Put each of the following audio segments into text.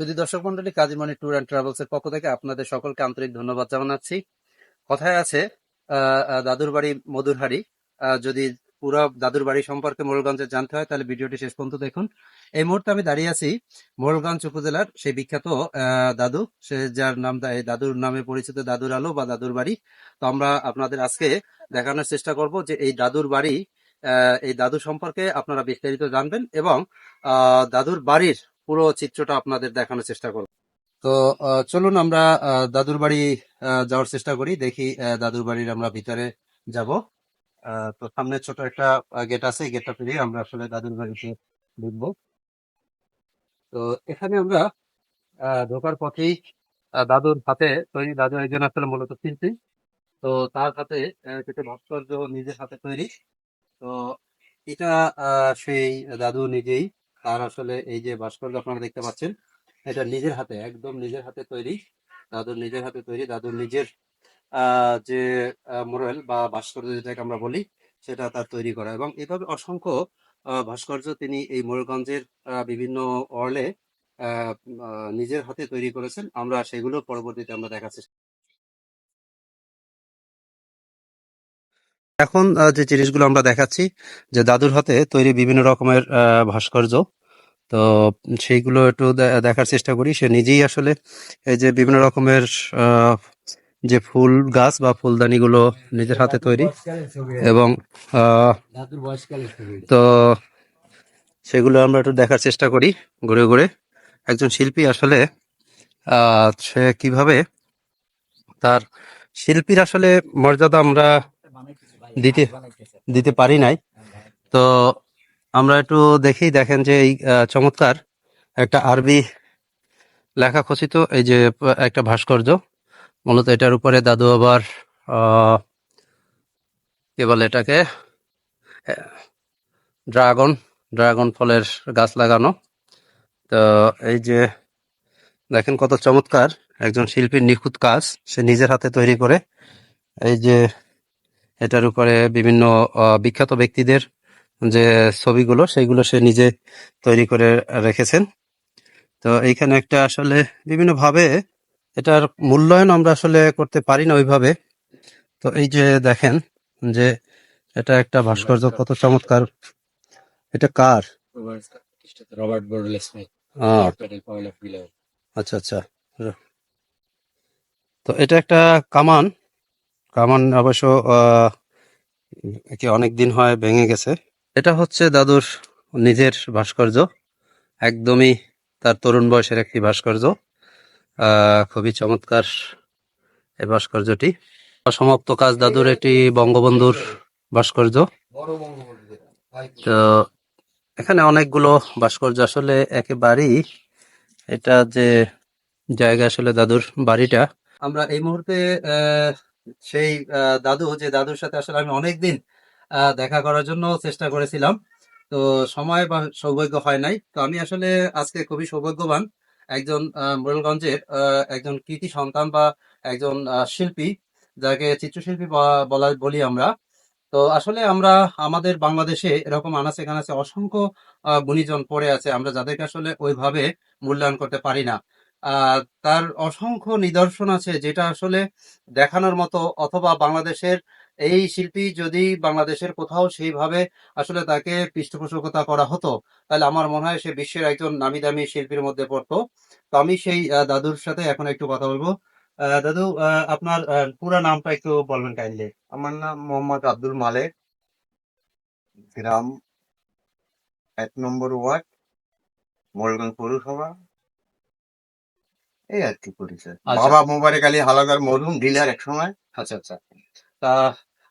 শুধু দর্শক মন্ডলী কাজীমণি ট্যুর অ্যান্ড ট্রাভেলস এর পক্ষ থেকে আপনাদের সকলকে আন্তরিক ধন্যবাদ জানাচ্ছি। কথায় আছে দাদুর বাড়ি মধুর হাড়ি আহ, যদি পুরো দাদুর বাড়ি সম্পর্কে মোড়লগঞ্জে জানতে হয় তাহলে ভিডিওটি শেষ পর্যন্ত দেখুন। এই মুহূর্তে আমি দাঁড়িয়ে আছি মোড়লগঞ্জ উপজেলার সেই বিখ্যাত দাদু। সে যার নাম দাদুর নামে পরিচিত দাদুর আলো বা দাদুর বাড়ি। তো আমরা আপনাদের আজকে দেখানোর চেষ্টা করব যে এই দাদুর বাড়ি এই দাদু সম্পর্কে আপনারা বিস্তারিত জানবেন এবং দাদুর বাড়ির পুরো চিত্রটা আপনাদের দেখানোর চেষ্টা করব। তো চলুন আমরা দাদুর বাড়ি যাওয়ার চেষ্টা করি। দেখি দাদুর বাড়ির আমরা ভিতরে যাব। তো সামনে ছোট একটা গেট আছে গেটটা পেরিয়ে আমরা আসলে দাদুর বাড়িতে ঢুকবো। তো এখানে আমরা ঢোকার পথেই দাদুর হাতে তৈরি, দাদু একজন আসলে মূলত শিল্পী। তো তার হাতে কিছু ভাস্কর্য নিজের হাতে তৈরি। তো এটা সেই দাদু নিজেই তার আসলে এই যে ভাস্কর্য আপনারা দেখতে পাচ্ছেন এটা নিজের হাতে একদম নিজের হাতে তৈরি। দাদুর নিজের হাতে তৈরি দাদুর নিজের যে মোরাল বা ভাস্কর্য যেটাকে আমরা বলি সেটা তার তৈরি করা। এবং এভাবে অসংখ্য ভাস্কর্য তিনি এই ময়ূরগঞ্জের আহ, বিভিন্ন অর্লে নিজের হাতে তৈরি করেছেন। আমরা সেগুলো পরবর্তীতে আমরা দেখাচ্ছি এখন যে জিনিসগুলো আমরা দেখাচ্ছি যে দাদুর হাতে তৈরি বিভিন্ন রকমের ভাস্কর্য তো সেইগুলো একটু দেখার চেষ্টা করি। সে নিজেই আসলে এই যে বিভিন্ন রকমের যে ফুল গাছ বা ফুলদানিগুলো নিজের হাতে তৈরি এবং তো সেগুলো আমরা একটু দেখার চেষ্টা করি ঘুরে ঘুরে। একজন শিল্পী আসলে সে কীভাবে তার শিল্পীর আসলে মর্যাদা আমরা দিতে দিতে পারি নাই। তো আমরা একটু দেখি দেখেন যে এই চমৎকার একটা আরবি লেখা খচিত এই যে একটা ভাস্কর্য। মূলত এটার উপরে দাদু আবার কি বলে এটাকে? ড্রাগন ড্রাগন ফলের গাছ লাগানো। তো এই যে দেখেন কত চমৎকার। একজন শিল্পীর নিখুঁত কাজ সে নিজের হাতে তৈরি করে। এই যে এটার উপরে বিভিন্ন বিখ্যাত ব্যক্তিদের যে ছবিগুলো সেগুলো সে নিজে তৈরি করে রেখেছেন। তো এইখানে একটা আসলে বিভিন্ন ভাবে এটার মূল্যায়ন আমরা আসলে করতে পারি না ওইভাবে। তো এই যে দেখেন যে এটা একটা ভাস্কর্য কত চমৎকার। এটা কার? রবার্ট বোর্ডেল আচ্ছা আচ্ছা। তো এটা একটা কামান। কামান অবশ্য আহ, কি অনেক দিন হয় ভেঙে গেছে। এটা হচ্ছে দাদুর নিজের ভাস্কর্য। একদমই তার তরুণ বয়সের একটি ভাস্কর্য। খুবই চমৎকার এই ভাস্কর্যটি। অসমাপ্ত কাজ দাদুর একটি বঙ্গবন্ধুর ভাস্কর্য। তো এখানে অনেকগুলো ভাস্কর্য। আসলে একেবারেই এটা যে জায়গা আসলে দাদুর বাড়িটা। আমরা এই মুহূর্তে সেই দাদু, যে দাদুর সাথে আসলে আমি অনেকদিন দেখা করার জন্য চেষ্টা করেছিলাম। তো সময় বা সৌভাগ্য হয় নাই। তো আমি আসলে আজকে খুবই সৌভাগ্যবান একজন মোরেলগঞ্জের একজন কৃতি সন্তান বা একজন শিল্পী, যাকে চিত্রশিল্পী বলা, বলা- আমরা। তো আসলে আমরা আমাদের বাংলাদেশে এরকম আনাচে কানাচে অসংখ্য গুণীজন পড়ে আছে। আমরা যাদেরকে আসলে ওইভাবে মূল্যায়ন করতে পারি না। তার অসংখ্য নিদর্শন আছে যেটা আসলে দেখানোর মতো, অথবা বাংলাদেশের এই শিল্পী যদি বাংলাদেশের কোথাও সেইভাবে আসলে তাকে পৃষ্ঠপোষকতা করা হতো, তাহলে আমার মনে হয় সে বিশ্বের একজন নামি দামি শিল্পীর মধ্যে পড়তো। তো আমি সেই দাদুর সাথে এখন একটু কথা বলব। দাদু আপনার পুরা নামটা একটু বলবেন কাইন্ডলি আমার নাম মোহাম্মদ আব্দুল মালেক। গ্রাম এক নম্বর ওয়ার্ড মোরগঞ্জ পৌরসভা। এই আর কি পরিচয় আচ্ছা। বাবা মোবারক আলী হালাদার মরহুম ডিলার এক সময় আচ্ছা আচ্ছা। তা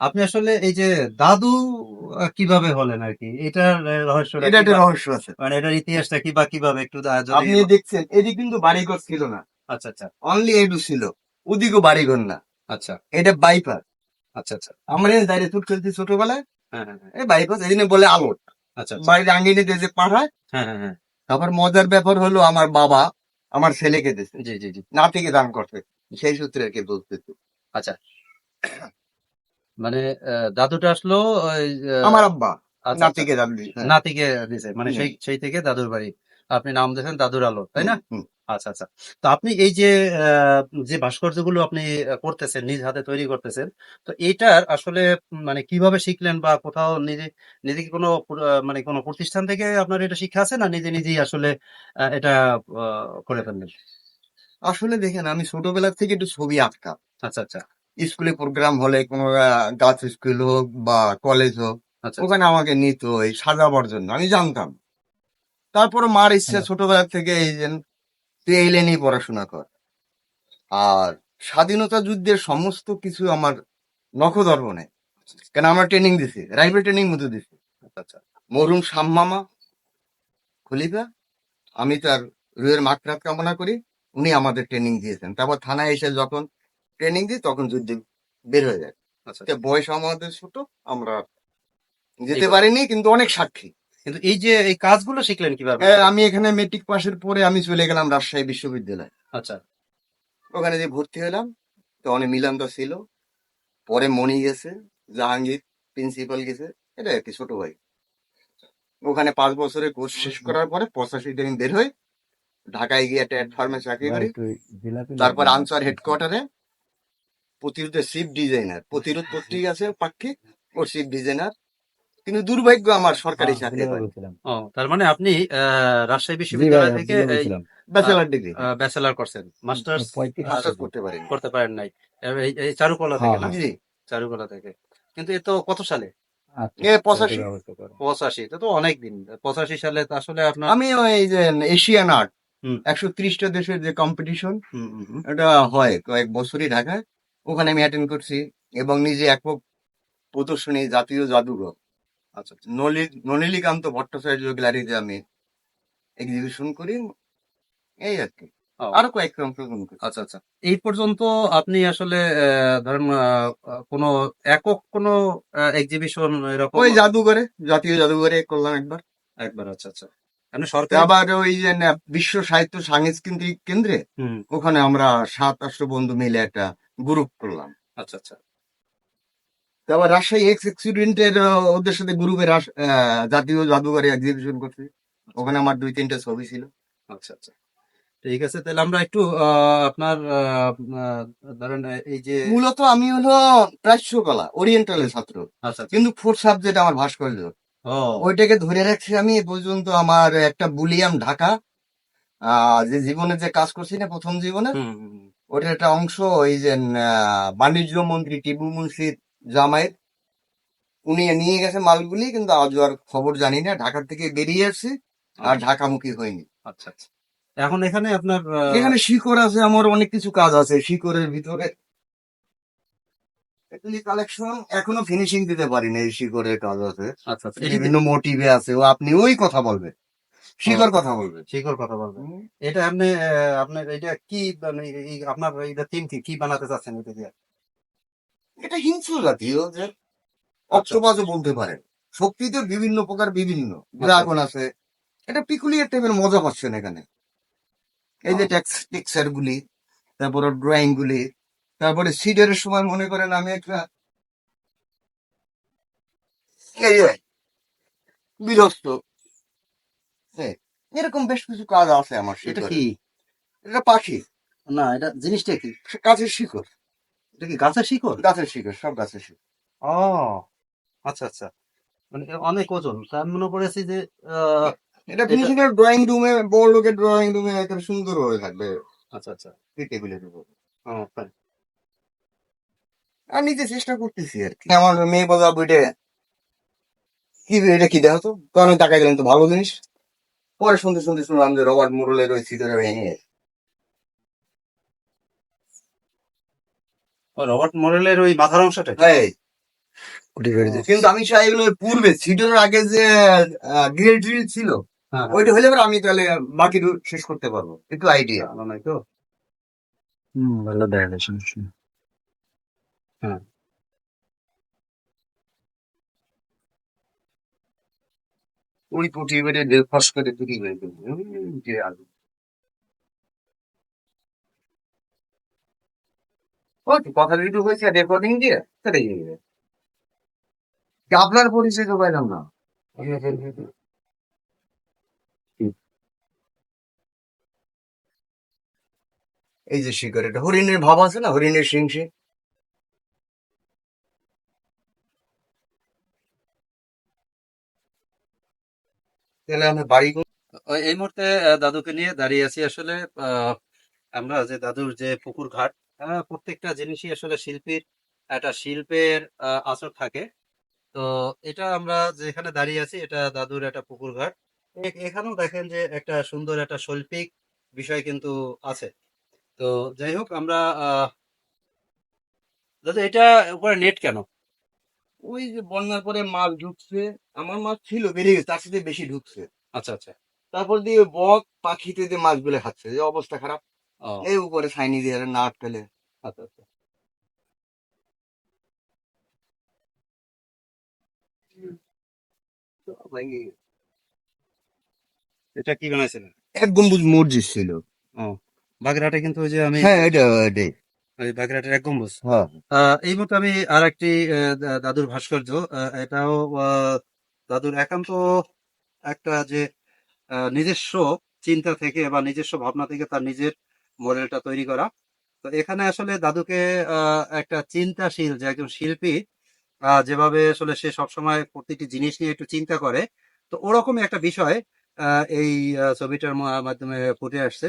আপনি আসলে এই যে দাদু কীভাবে হলেন আর কি? এটার আহ, রহস্যটা এটা একটা রহস্য আছে। মানে এটার ইতিহাসটা কি বা কীভাবে একটু আপনি দেখছেন এদিক কিন্তু বাড়িঘর ছিল না। আচ্ছা আচ্ছা। অনলি এইটু ছিল। ওদিকেও বাড়িঘর না। আচ্ছা। এটা বাইপাস আচ্ছা আচ্ছা। আমরা এই দাঁড়িয়ে তুট খেলছি ছোটবেলায় হ্যাঁ হ্যাঁ হ্যাঁ, এই বাইপাস জন্য বলে আলোট আচ্ছা আচ্ছা। বাড়িতে আঙ্গিনে যে পাঠায় হ্যাঁ। তারপর মজার ব্যাপার হলো আমার বাবা আমার ছেলেকে দিছে। জি জি জি। নাতিকে দান করতে সেই সূত্রে আর কি বলতে আচ্ছা। মানে দাদুটা আসলো ওই, আমার আব্বা আচ্ছা, নাতিকে দান নাতিকে দিছে। মানে সেই সেই থেকে দাদুর বাড়ি। আপনি নাম দিয়েছেন দাদুর আলো তাই না? আচ্ছা আচ্ছা। তো আপনি এই যে আহ, যে ভাস্কর্যগুলো আপনি করতেছেন নিজ হাতে তৈরি করতেছেন তো এইটার আসলে মানে কীভাবে শিখলেন বা কোথাও নিজে নিজে কি কোনো পুর- আহ, মানে কোনো প্রতিষ্ঠান থেকে আপনার এটা শিক্ষা আছে না নিজে নিজেই আসলে আহ, এটা আহ, করে ফেললেন? আসলে দেখেন আমি ছোটবেলা থেকে একটু ছবি আঁকতাম। আচ্ছা আচ্ছা। স্কুলে প্রোগ্রাম হলে কোনো গাছ স্কুল হোক বা কলেজ হোক আচ্ছা। ওখানে আমাকে নিত এই সাজাবার জন্য। আমি জানতাম। তারপরে মার ইচ্ছা ছোটবেলা থেকে এই যে তুই এই পড়াশোনা কর। আর স্বাধীনতা যুদ্ধের সমস্ত কিছু আমার নখদর্পণে কেন আমরা ট্রেনিং দিছি রাইফেল ট্রেনিং মতো দিছি। আচ্ছা মরুম শাম্মামা খলিফা আমি তার রুয়ের মাকরাত কামনা করি উনি আমাদের ট্রেনিং দিয়েছেন। তারপর থানায় এসে যখন ট্রেনিং দিই তখন যুদ্ধে বের হয়ে যায়। আচ্ছা। বয়স আমাদের ছোট আমরা যেতে পারিনি কিন্তু অনেক সাক্ষী। কিন্তু এই যে এই কাজগুলো শিখলেন কীভাবে? আমি এখানে মেট্রিক পাশের পরে আমি চলে গেলাম রাজশাহী বিশ্ববিদ্যালয়। আচ্ছা। ওখানে যে ভর্তি হলাম তো অনেক মিলান্ত ছিল। পরে মনি গেছে জাহাঙ্গীর প্রিন্সিপাল গেছে। এটা আর কি ছোট ভাই। ওখানে পাঁচ বছরের কোর্স শেষ করার পরে পঁচাশি দিন বের হই ঢাকায় গিয়ে একটা ফার্মে চাকরি করি। তারপর আনসার হেডকোয়ার্টারে প্রতিরোধের শিপ ডিজাইনার প্রতিরোধ পত্রিকা আছে পাক্ষিক ও শিপ ডিজাইনার কিন্তু দুর্ভাগ্য আমার সরকারি চাকরি ও তার মানে আপনি আহ, রাজশাহী বিশ্ববিদ্যালয় থেকে ব্যাচেলার ডিগ্রি। ব্যাচেলার করছেন। মাস্টার্স করতে পারিনি। করতে পারেন নাই। এই- চারুকলা থেকে না? জি। চারুকলা থেকে। কিন্তু এ তো কত সালে? পঁচাশি। পঁচাশি এটা তো অনেক দিন। পঁচাশি সালে আসলে আপনার আমি ওই যে এশিয়ান আর্ট একশো ত্রিশটা দেশের যে কম্পিটিশন। এটা হয় কয়েক বছরই ঢাকায়। ওখানে আমি অ্যাটেন্ড করছি এবং নিজে একক প্রদর্শনী জাতীয় জাদুঘর। আচ্ছা আচ্ছা। নলি- নলিনীকান্ত ভট্টাচার্য গ্যালারিতে আমি এক্সিবিশন করি। এই আর কি। আরও কয়েকটা অংশগ্রহণ করি। আচ্ছা আচ্ছা। এই পর্যন্ত আপনি আসলে ধরেন কোনো একক কোনো এক্সিবিশন এরকম ওই জাদুঘরে জাতীয় জাদুঘরে করলাম একবার। একবার আচ্ছা আচ্ছা। সরকার আবার ওই যে বিশ্ব সাহিত্য সাংস্কৃতিক কেন্দ্রে ওখানে আমরা সাত আটশো বন্ধু মিলে একটা গ্রুপ করলাম। আচ্ছা আচ্ছা। তারপর রাজশাহী এক্স এক্সিডেন্টের ওদের সাথে গ্রুপের জাতীয় জাদুঘরে এক্সিবিশন করছি। ওখানে আমার দুই তিনটা ছবি ছিল। আচ্ছা আচ্ছা। ঠিক আছে তাহলে আমরা একটু আপনার ধরেন এই যে মূলত আমি হলো প্রাচ্য কলা ওরিয়েন্টালের ছাত্র। আচ্ছা আচ্ছা। কিন্তু ফোর্থ সাবজেক্ট আমার ভাস্কর্য। ওইটাকে ধরে রাখছি আমি এ পর্যন্ত আমার একটা বুলিয়াম ঢাকা আহ, যে জীবনে যে কাজ করছি না প্রথম জীবনে। ওটার একটা অংশ ওই যে বাণিজ্য মন্ত্রী টিপু মুন্সির জামাইয়ের। উনি নিয়ে গেছে মালগুলি কিন্তু আজ আর খবর জানি না। ঢাকা থেকে বেরিয়ে আসছে আর ঢাকামুখী হয়নি। আচ্ছা আচ্ছা। এখন এখানে আপনার এখানে শিকড় আছে আমার অনেক কিছু কাজ আছে শিকড়ের ভিতরে। কালেকশন এখনও ফিনিশিং দিতে পারিনি এই শিকড়ের কাজ আছে। আচ্ছা আচ্ছা। বিভিন্ন মোটিভে আছে ও আপনি ওই কথা বলবে শিকড় কথা বলবে শিকড় কথা বলবেন। এটা আপনি আপনার এটা কি মানে এই আপনার এটা থিম কি কি বানাতে চাচ্ছেন এটা দিয়ে? এটা হিংস্র জাতীয় যে অক্টোপাসও বলতে পারেন শক্তিতে বিভিন্ন প্রকার বিভিন্ন ড্রাগন আছে। এটা পিকুলিয়ার টাইপের মজা পাচ্ছেন এখানে। এই যে টেক্সচার গুলি তারপরে ড্রয়িং গুলি তারপরে সিডের সময় মনে করেন আমি একটা বিরস্ত হ্যাঁ, এরকম বেশ কিছু কাজ আছে আমার সেটা কি? এটা পাখি। না এটা জিনিসটা কি? কাজের শিকড়। এটা কি গাছের শিকড়? গাছের শিকড় সব গাছের শিকড়। ও আচ্ছা আচ্ছা। মানে অনেক ওজন। আমি মনে করেছি যে এটা ফিনিশিং এর ড্রয়িং রুমে বড় লোকের ড্রয়িং রুমে একটা সুন্দর হয়ে থাকবে। আচ্ছা আচ্ছা। এই টেবিলের উপর। আর নিজে চেষ্টা করতেছি আর কি। আমার মেয়ে বলা বইটা কি এটা কি দেখো তো? আমি তাকাই গেলাম তো ভালো জিনিস? পরে শুনতে শুনতে শুনলাম যে রবার্ট মোরলের ওই সিটারে ভেঙে রবার্ট মরেলের ওই মাথার অংশটা? এই, কিন্তু আমি চাই এগুলো পূর্বে সিটারের আগে যে গ্রিল ড্রিল ছিল হ্যাঁ। ওইটা হলে পরে আমি তাহলে বাকি শেষ করতে পারব। একটু আইডিয়া নাই তো? ভালো দেখা যায় সমস্যা নেই। ওই পুটি বেড়ে ফস করে বের করব যে আলু। ও কথা যদি হয়েছে রেকর্ডিং দিয়ে ইয়ে আপনার পরিচয় তো পাইলাম না। এই যে শিকার এটা হরিণের ভাব আছে না? হরিণের সিংসে তাহলে আমি বাড়ি এই মুহূর্তে দাদুকে নিয়ে দাঁড়িয়ে আছি। আসলে আমরা যে দাদুর যে পুকুর ঘাট প্রত্যেকটা জিনিসই আসলে শিল্পীর একটা শিল্পের আঁচড় থাকে। তো এটা আমরা যেখানে দাঁড়িয়ে আছি এটা দাদুর একটা পুকুর ঘাট। এখানেও দেখেন যে একটা সুন্দর একটা শৈল্পিক বিষয় কিন্তু আছে। তো যাই হোক আমরা আহ, দাদু এটা উপরে নেট কেন? ওই যে বন্যার পরে মাছ ঢুকছে আমার মাছ ছিল বেড়ে গেছে তার সাথে বেশি ঢুকছে। আচ্ছা আচ্ছা। তারপর দিয়ে বক পাখিতে যে মাছগুলো খাচ্ছে যে অবস্থা খারাপ। এই উপরে ছাইনি দিয়ে না আটকালে আচ্ছা আচ্ছা। এটা কি বানাইছিলেন এক গম্বুজ মসজিদ ছিল। বাগেরহাটে কিন্তু ওই যে আমি হ্যাঁ এটা এটাই ওই বাগেরহাটের এক গম্বুজ। হ্যাঁ। এই মতো আমি আর একটি দাদুর ভাস্কর্য এটাও দাদুর একান্ত একটা যে নিজস্ব চিন্তা থেকে বা নিজস্ব ভাবনা থেকে তার নিজের মডেলটা তৈরি করা। তো এখানে আসলে দাদুকে একটা চিন্তাশীল যে একজন শিল্পী যেভাবে আসলে সে সবসময় প্রতিটি জিনিস নিয়ে একটু চিন্তা করে, তো ওরকমই একটা বিষয় এই ছবিটার মাধ্যমে ফুটে আসছে।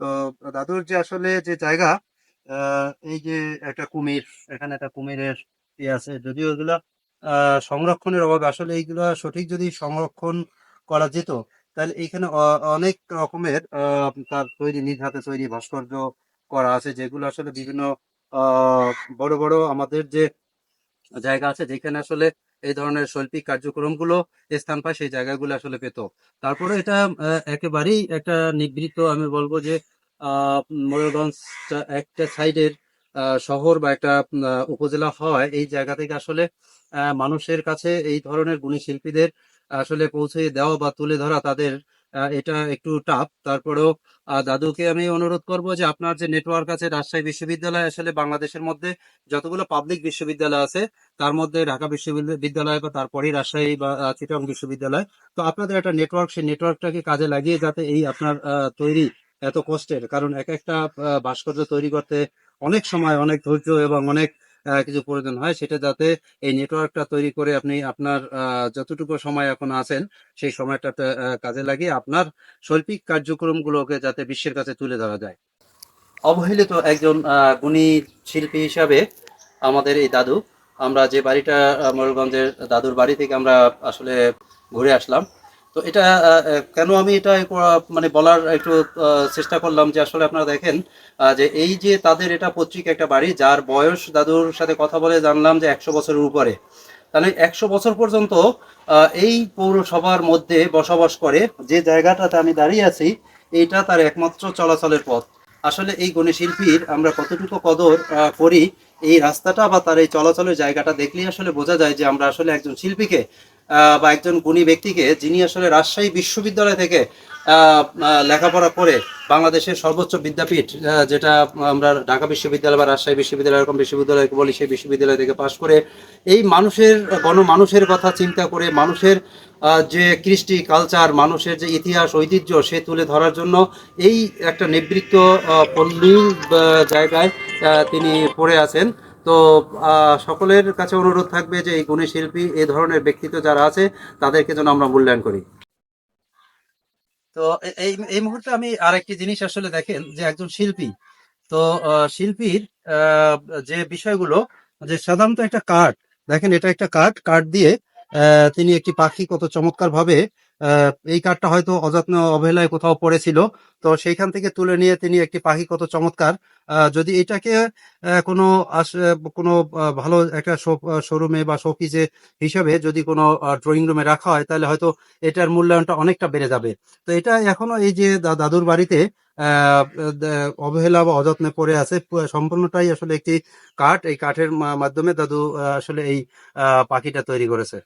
তো দাদুর যে আসলে যে জায়গা এই যে একটা কুমির, এখানে একটা কুমিরের ইয়ে আছে, যদিও এগুলা সংরক্ষণের অভাবে আসলে এইগুলা সঠিক যদি সংরক্ষণ করা যেত তাহলে এইখানে অ- অনেক রকমের তার তৈরি নিজ হাতে তৈরি ভাস্কর্য করা আছে যেগুলো আসলে বিভিন্ন বড় বড় আমাদের যে জায়গা আছে যেখানে আসলে এই ধরনের শৈল্পিক কার্যক্রমগুলো স্থান পায় সেই জায়গাগুলো আসলে পেত। তারপরে এটা একেবারেই একটা নিবৃত্ত আমি বলব যে আহ, ময়ূরগঞ্জ একটা সাইডের শহর বা একটা উপজেলা হয় এই জায়গা থেকে আসলে মানুষের কাছে এই ধরনের গুণী শিল্পীদের আসলে পৌঁছে দেওয়া বা তুলে ধরা তাদের এটা একটু টাফ তারপরেও দাদুকে আমি অনুরোধ করব যে আপনার যে নেটওয়ার্ক আছে রাজশাহী বিশ্ববিদ্যালয় আসলে বাংলাদেশের মধ্যে যতগুলো পাবলিক বিশ্ববিদ্যালয় আছে, তার মধ্যে ঢাকা বিশ্ববিদ্যালয় বা তারপরেই রাজশাহী বা চিটাগং বিশ্ববিদ্যালয়। তো আপনাদের একটা নেটওয়ার্ক সেই নেটওয়ার্কটাকে কাজে লাগিয়ে যাতে এই আপনার তৈরি এত কষ্টের। কারণ এক একটা ভাস্কর্য তৈরি করতে অনেক সময়, অনেক ধৈর্য এবং অনেক কিছু প্রয়োজন হয় সেটা যাতে এই নেটওয়ার্কটা তৈরি করে আপনি আপনার যতটুকু সময় এখন আছেন সেই সময়টাতে কাজে লাগিয়ে আপনার শৈল্পিক কার্যক্রমগুলোকে যাতে বিশ্বের কাছে তুলে ধরা যায়। অবহেলিত একজন গুণী শিল্পী হিসাবে আমাদের এই দাদু আমরা যে বাড়িটা আহ, মোড়লগঞ্জের দাদুর বাড়ি থেকে আমরা আসলে ঘুরে আসলাম। তো এটা কেন আমি এটা মানে বলার একটু চেষ্টা করলাম যে আসলে আপনারা দেখেন যে এই যে তাদের এটা পৈতৃক একটা বাড়ি, যার বয়স দাদুর সাথে কথা বলে জানলাম যে একশো বছরের উপরে। তাহলে একশো বছর পর্যন্ত এই পৌরসভার মধ্যে বসবাস করে, যে জায়গাটাতে আমি দাঁড়িয়ে আছি, এইটা তার একমাত্র চলাচলের পথ। আসলে এই গণে শিল্পীর আমরা কতটুকু কদর করি, এই রাস্তাটা বা তার এই চলাচলের জায়গাটা দেখলেই আসলে বোঝা যায় যে আমরা আসলে একজন শিল্পীকে বা একজন গুণী ব্যক্তিকে যিনি আসলে রাজশাহী বিশ্ববিদ্যালয় থেকে লেখাপড়া করে বাংলাদেশের সর্বোচ্চ বিদ্যাপীঠ যেটা আমরা ঢাকা বিশ্ববিদ্যালয় বা রাজশাহী বিশ্ববিদ্যালয়, এরকম বিশ্ববিদ্যালয়কে বলি, সেই বিশ্ববিদ্যালয় থেকে পাশ করে এই মানুষের, গণমানুষের কথা চিন্তা করে, মানুষের যে কৃষ্টি কালচার মানুষের যে ইতিহাস, ঐতিহ্য, সে তুলে ধরার জন্য এই একটা নিবৃত্ত পল্লী জায়গায় তিনি পড়ে আছেন। তো সকলের কাছে অনুরোধ থাকবে যে এই গুণী শিল্পী, এই ধরনের ব্যক্তিত্ব যারা আছে, তাদেরকে যেন আমরা মূল্যায়ন করি। তো এই এই মুহূর্তে আমি আরেকটি জিনিস আসলে দেখেন যে একজন শিল্পী, তো শিল্পীর যে বিষয়গুলো, যে সাধারণত একটা কাঠ, দেখেন এটা একটা কাঠ কাঠ দিয়ে তিনি একটি পাখি কত চমৎকার ভাবে এই কাঠটা হয়তো অযত্ন অবহেলায় কোথাও পড়েছিল। তো সেইখান থেকে তুলে নিয়ে তিনি একটি পাখি কত চমৎকার যদি এটাকে কোনো কোনো ভালো একটা শোরুমে বা শোপিসে হিসাবে যদি কোনো ড্রয়িং রুমে রাখা হয়, তাহলে হয়তো এটার মূল্যায়নটা অনেকটা বেড়ে যাবে। তো এটা এখনও এই যে দাদুর বাড়িতে অবহেলা বা অযত্নে পড়ে আছে সম্পূর্ণটাই আসলে একটি কাঠ। এই কাঠের মাধ্যমে দাদু আসলে এই পাখিটা তৈরি করেছে।